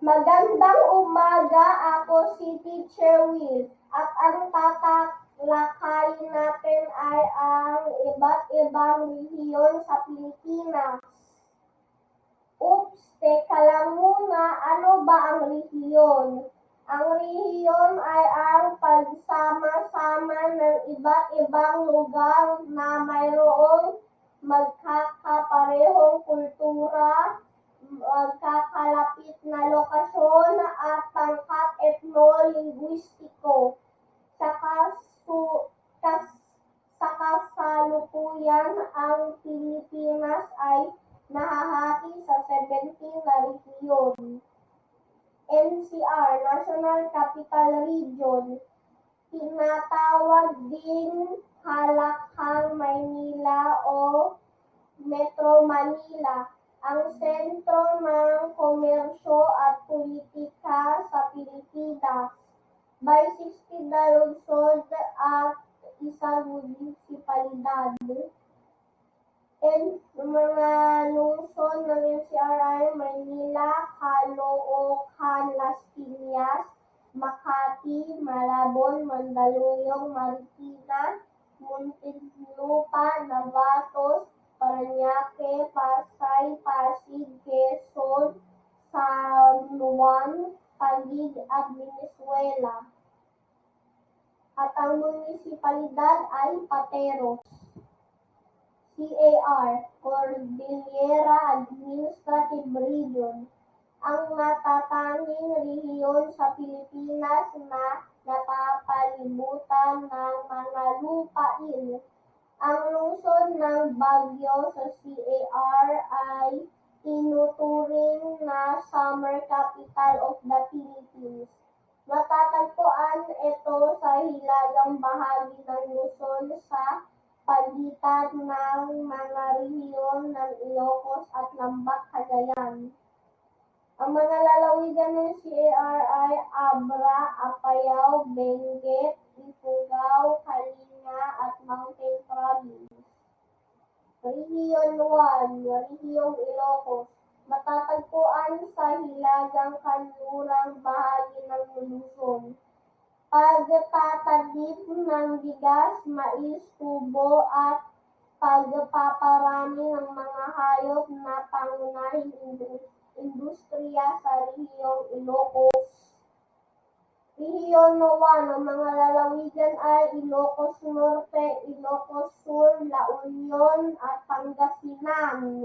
Magandang umaga, ako si Teacher Will at ang tatalakayin natin ay ang iba't ibang rehiyon sa Pilipinas. Oops, teka lang muna, ano ba ang rehiyon? Ang rehiyon ay ang pagsama-sama ng iba't ibang lugar na mayroong magkakaparehong kultura, magkakalapit na lokasyon at pangkat etno-linguistiko. Sa, kasu, kas, sa kasalukuyan, ang Pilipinas ay nahahati sa 17 na rehiyon. NCR, National Capital Region, tinatawag din Halakhang Maynila o Metro Manila, ang sentro ng komersyo at politika sa Pilipinas. By 60 na lungsod at isang munisipalidad. And mga lungsod ng NCR ay Maynila, Caloocan, Las Piñas, Makati, Malabon, Mandaluyong, Marikina, Muntinlupa, Navatos, Parañaque, Pasay, Pasig, Quezon, San Juan, Taguig at Venezuela. At ang munisipalidad ay Pateros. CAR, Cordillera Administrative Region, ang natatanging rehiyon sa Pilipinas na napapalibutan ng mga lupain. Ang lungsod ng Baguio sa CAR ay tinuturing na summer capital of the Philippines. Matatagpuan ito sa hilagang bahagi ng Luzon sa pagitan ng mga rehiyon ng Ilocos at Lambak, Cagayan. Ang mga lalawigan ng CAR ay Abra, Apayao, Benguet, Rehiyon 1, Rehiyong Ilocos, matatagpuan sa hilagang kanlurang bahagi ng Luzon. Pagtatanim ng bigas, mais, tubo at pagpaparami ng mga hayop na pangunahing industriya sa rehiyong Ilocos. Rehiyon 1, ang mga lalawigan ay Ilocos Norte, Ilocos Sur, La Union at Pangasinan.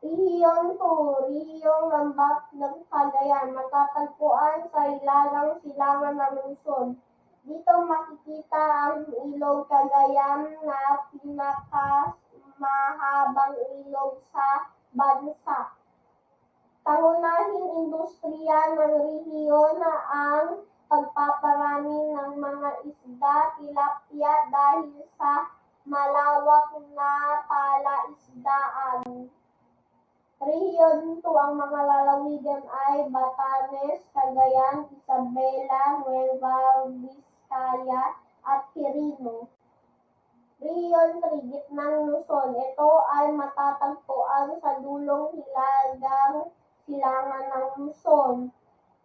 Rehiyon 2, Rehiyong Lambak ng Cagayan, matatagpuan sa ilagang silangan ng Luzon. Dito makikita ang ilog Cagayan na pinakamahabang ilog sa bansa. Pangunahing industriya ng rehiyon na ang pagpaparami ng mga isda, tilapia dahil sa malawak na palaisdaan. Rehiyon 2 ang mga lalawigan ay Batanes, Cagayan, Isabela, Nueva Vizcaya at Quirino. Rehiyon 3, Gitnang Luzon. Ito ay matatagpuan sa dulong hilagang silangan ng Luzon.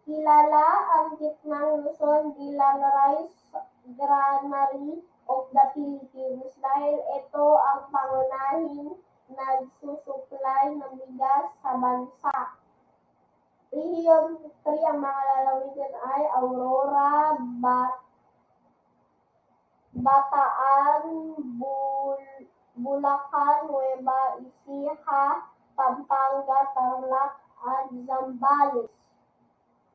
Kilala ang Gitnang Luzon bilang Rice Granary of the Philippines dahil ito ang pangunahing nagsusupply ng bigas sa bansa. Rehiyon 3 ang mga lalawigan ay Aurora, Bat Bataan, Bul Bulacan, Nueva Ecija, Pampanga, Tarlac at Zambales.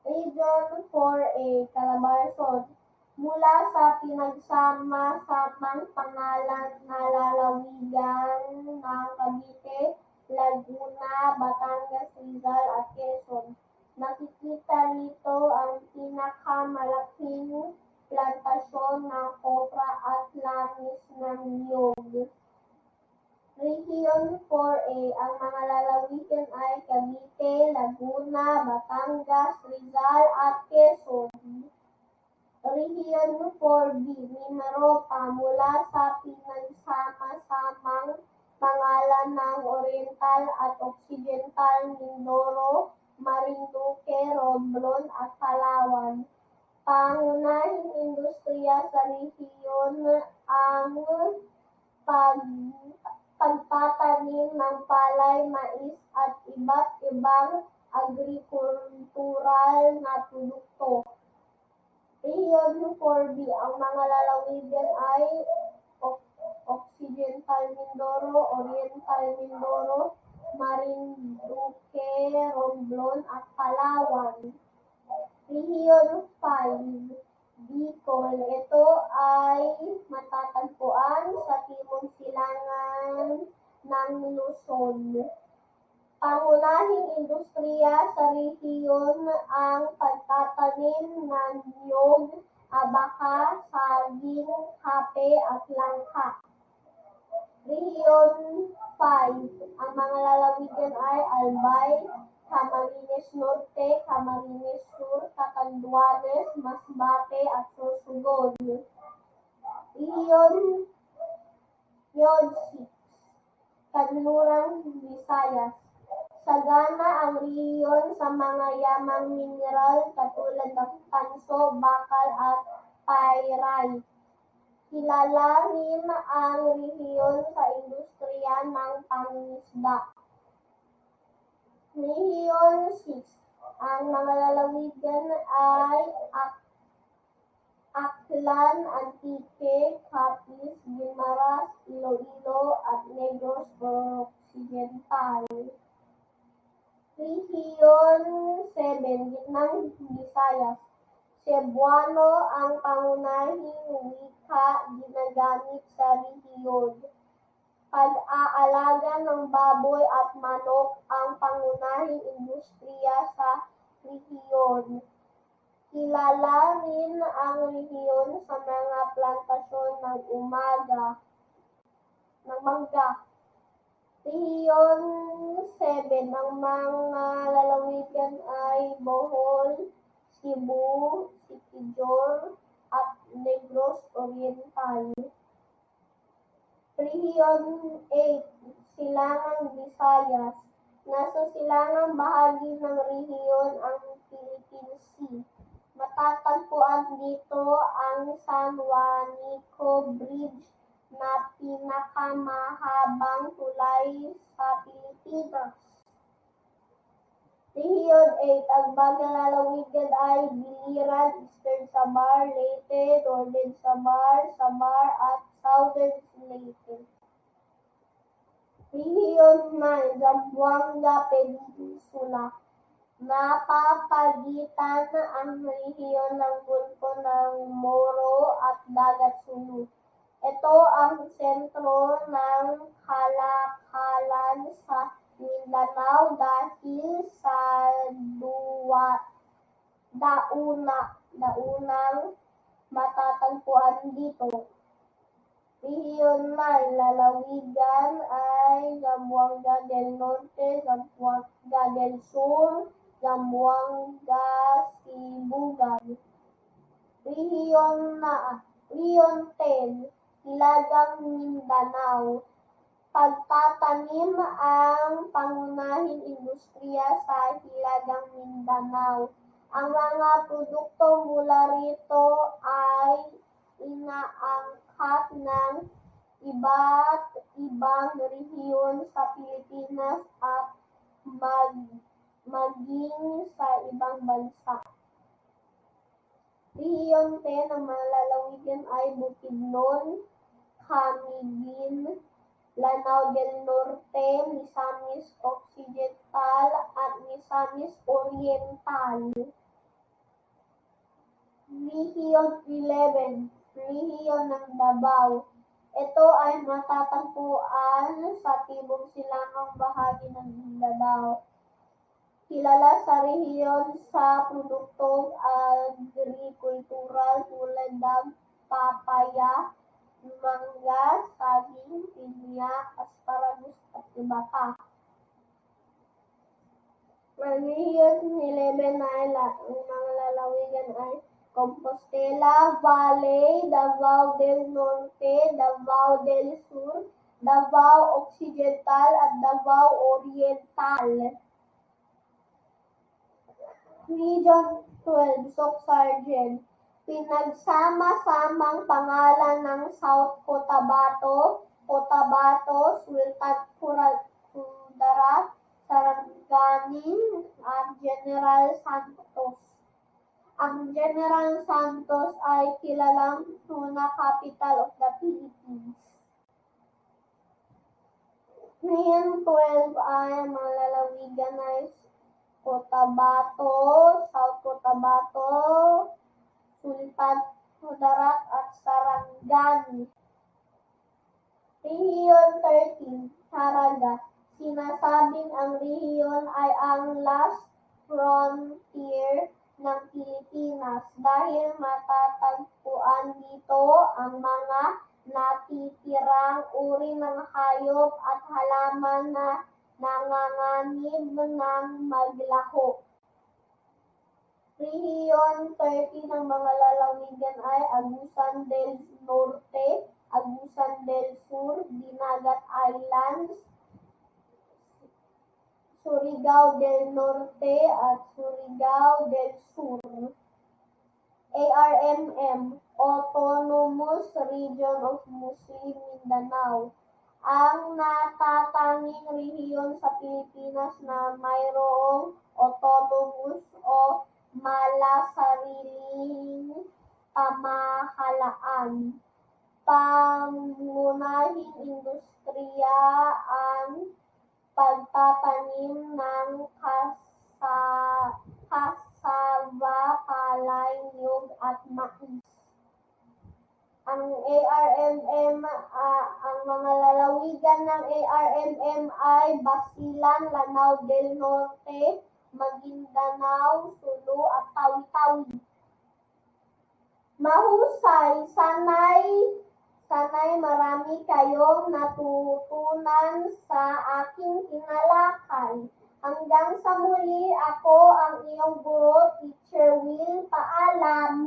Region 4A, Calabarzon. Mula sa pinagsama-samang pangalan na lalawigan ng Cavite, Laguna, Batangas, Rizal at Quezon. Nakikita rito ang pinakamalaking plantasyon ng kopra at langis ng niyog. Rehiyon 4A, ang mga lalawigan ay Cavite, Laguna, Batangas, Rizal at Quezon. Rehiyon 4B, Mimaropa, mula sa pinagsama-samang pangalan ng Oriental at Occidental Mindoro, Marinduque, Romblon at Palawan. Pangunahing industriya sa rehiyon ang pag, pagtatanim ng palay, mais at iba't ibang agrikultural na produkto. Rehiyon 4B, ang mga lalawigan ay Occidental Mindoro, Oriental Mindoro, Marinduque, Romblon at Palawan. Rehiyon 5, Bicol. Ito ay matatagpuan sa timog silangan ng Luzon. Pangunahing industriya sa rehiyon ang pagtatanim ng niyog, abaka, saging, kape at langka. Rehiyon 5. Ang mga lalawigan ay Albay, Camarines Norte, Camarines Sur, Catanduanes, Masbate at Sorsogon. Rehiyon Yod 6. Kanlurang Visayas. Sagana ang rehiyon sa mga yamang mineral katulad ng tanso, bakal at pyrite. Kilala rin ang rehiyon sa industriya ng pangingisda. Rehiyon 6. Ang mga lalawigan ay Ak Aklan, Antique, Capiz, Guimaras, Iloilo at Negros Occidental. Rehiyon 7. Gitnang Visayas. Cebuano ang pangunahing wika ginagamit sa rehiyon. Pag-aalaga ng baboy at manok ang pangunahing industriya sa rehiyon. Kilala rin ang rehiyon sa mga plantasyon ng umaga ng mangga. Rehiyon 7 ang mga lalawigan ay Bohol, Cebu, Siquijor at Negros Oriental. Rehiyon 8, Silangang Visayas. Nasa silangang bahagi ng rehiyon ang Philippine Sea. Matatagpuan dito ang San Juanico Bridge na pinakamahabang tulay sa Pilipinas. Rehiyon 8, ang mga lalawigan ay Biliran, Eastern Samar, Leyte, Northern Samar, Samar at Southern Leyte. Rehiyon 9, Zamboanga Peninsula. Napapagitan ang rehiyon ng Gulpo ng Moro at Dagat Sulu. Ito ang sentro ng kalakalan sa Mindanao dahil sa duwa, dauna, daunang matatagpuan dito. Rehiyon 9, lalawigan ay Zamboanga del Norte, Zamboanga del Sur, Zamboanga Sibugan. Rehiyon na Rehiyon 10, Hilagang Mindanao. Pagtatanim ang pangunahing industriya sa Hilagang Mindanao. Ang mga produkto mula rito ay inaangkat ng iba't ibang rehiyon sa Pilipinas at mag maging sa ibang bansa. Rehiyon 10 ang mga lalawigan ay Bukidnon, Camiguin, Lanao del Norte, Misamis Occidental at Misamis Oriental. Rehiyon 11, Rehiyon ng Davao. Ito ay matatagpuan sa tibok silangang bahagi ng Mindanao. Kilala sa rehiyon sa produktong agrikultural tulad ng papaya, mangga, saging, pinya, asparagus at iba pa. Ang rehiyon 11 ay la- ang mga lalawigan ay Compostela Valley, Davao del Norte, Davao del Sur, Davao Occidental at Davao Oriental. Region 12, Soc Sargent. Pinagsama-samang pangalan ng South Cotabato, Cotabato, Sultan Kudarat, Sarangani, at General Santos. Ang General Santos ay kilalang tuna capital of the Philippines. Region 12 ay mga lalawigan ay Cotabato, South Cotabato, Sultan Kudarat at Sarangani. Rehiyon 13, Caraga. Sinasabing ang rehiyon ay ang last frontier ng Pilipinas dahil matatagpuan dito ang mga natitirang uri ng hayop at halaman na nanganganib ng maglaho. Rehiyon 30 ng mga lalawigan ay Agusan del Norte, Agusan del Sur, Dinagat Islands, Surigao del Norte at Surigao del Sur. ARMM, Autonomous Region of Muslim Mindanao, ang natatanging rehiyon sa Pilipinas na mayroong autonomous o malasariling pamahalaan. Pangunahing industriya ang pagtatanim ng kasa, kasaba, palay, niyog at mais. Ang ARMM, ah, ang mga lalawigan ng ARMM ay Basilan, Lanao del Norte, Maguindanao, Sulu at Tawi-Tawi. Mahusay, sanay, sanay marami kayong natutunan sa aking tinalakay. Hanggang sa muli, ako ang iyong guro, Teacher Will. Paalam!